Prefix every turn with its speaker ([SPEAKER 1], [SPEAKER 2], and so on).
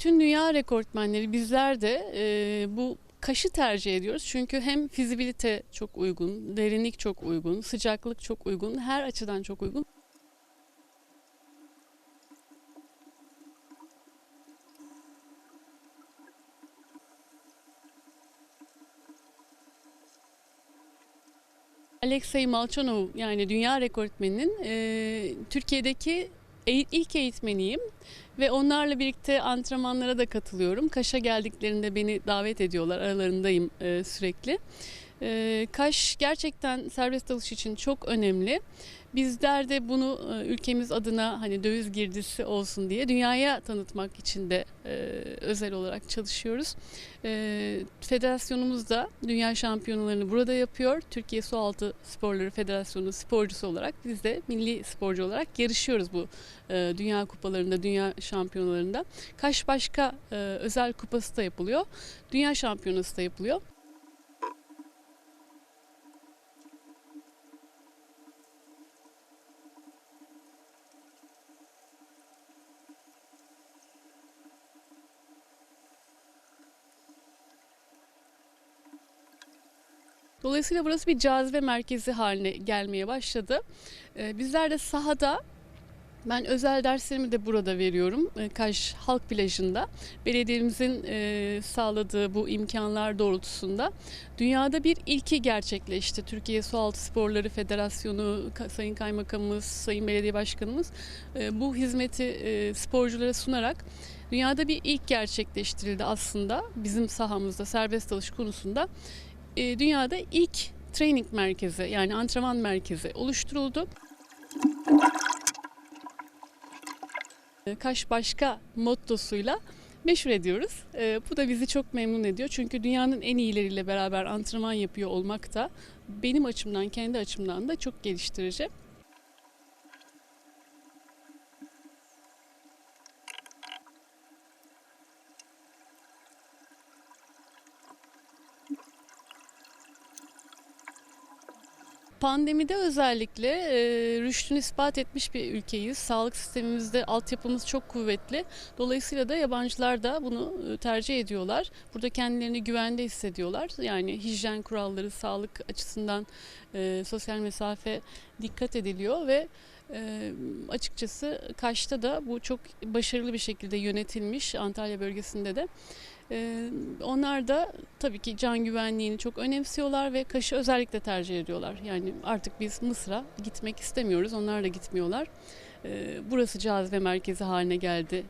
[SPEAKER 1] bütün dünya rekortmenleri bizler de e, bu Kaş'ı tercih ediyoruz. Çünkü hem fizibilite çok uygun, derinlik çok uygun, sıcaklık çok uygun, her açıdan çok uygun. Alexey Malchanov yani dünya rekortmeninin e, Türkiye'deki ilk eğitmeniyim ve onlarla birlikte antrenmanlara da katılıyorum. Kaş'a geldiklerinde beni davet ediyorlar, aralarındayım sürekli. E, Kaş gerçekten serbest dalış için çok önemli. Bizler de bunu e, ülkemiz adına hani döviz girdisi olsun diye dünyaya tanıtmak için de e, özel olarak çalışıyoruz. E, federasyonumuz da dünya şampiyonalarını burada yapıyor. Türkiye Sualtı Sporları Federasyonu sporcusu olarak biz de milli sporcu olarak yarışıyoruz bu e, dünya kupalarında, dünya şampiyonalarında. Kaş başka özel kupası da yapılıyor. Dünya şampiyonası da yapılıyor. Dolayısıyla burası bir cazibe merkezi haline gelmeye başladı. Ee, Bizler de sahada ben özel derslerimi de burada veriyorum. Ee, Kaş Halk Plajı'nda. Belediyemizin e, sağladığı bu imkanlar doğrultusunda dünyada bir ilki gerçekleşti. Türkiye Sualtı Sporları Federasyonu, Sayın Kaymakamımız, Sayın Belediye Başkanımız e, bu hizmeti e, sporculara sunarak dünyada bir ilk gerçekleştirildi aslında bizim sahamızda serbest dalış konusunda. E, dünyada ilk training merkezi yani antrenman merkezi oluşturuldu. E, Kaş başka mottosuyla meşhur ediyoruz. E, bu da bizi çok memnun ediyor. Çünkü dünyanın en iyileriyle beraber antrenman yapıyor olmak da benim açımdan, kendi açımdan da çok geliştirici. Pandemide özellikle e, rüştünü ispat etmiş bir ülkeyiz. Sağlık sistemimizde altyapımız çok kuvvetli. Dolayısıyla da yabancılar da bunu e, tercih ediyorlar. Burada kendilerini güvende hissediyorlar. Yani hijyen kuralları, sağlık açısından e, sosyal mesafe dikkat ediliyor ve e, açıkçası Kaş'ta da bu çok başarılı bir şekilde yönetilmiş Antalya bölgesinde de. E, onlar da tabii ki can güvenliğini çok önemsiyorlar ve Kaş'ı özellikle tercih ediyorlar. Yani artık biz Mısır'a gitmek istemiyoruz, onlar da gitmiyorlar. E, burası cazibe merkezi haline geldi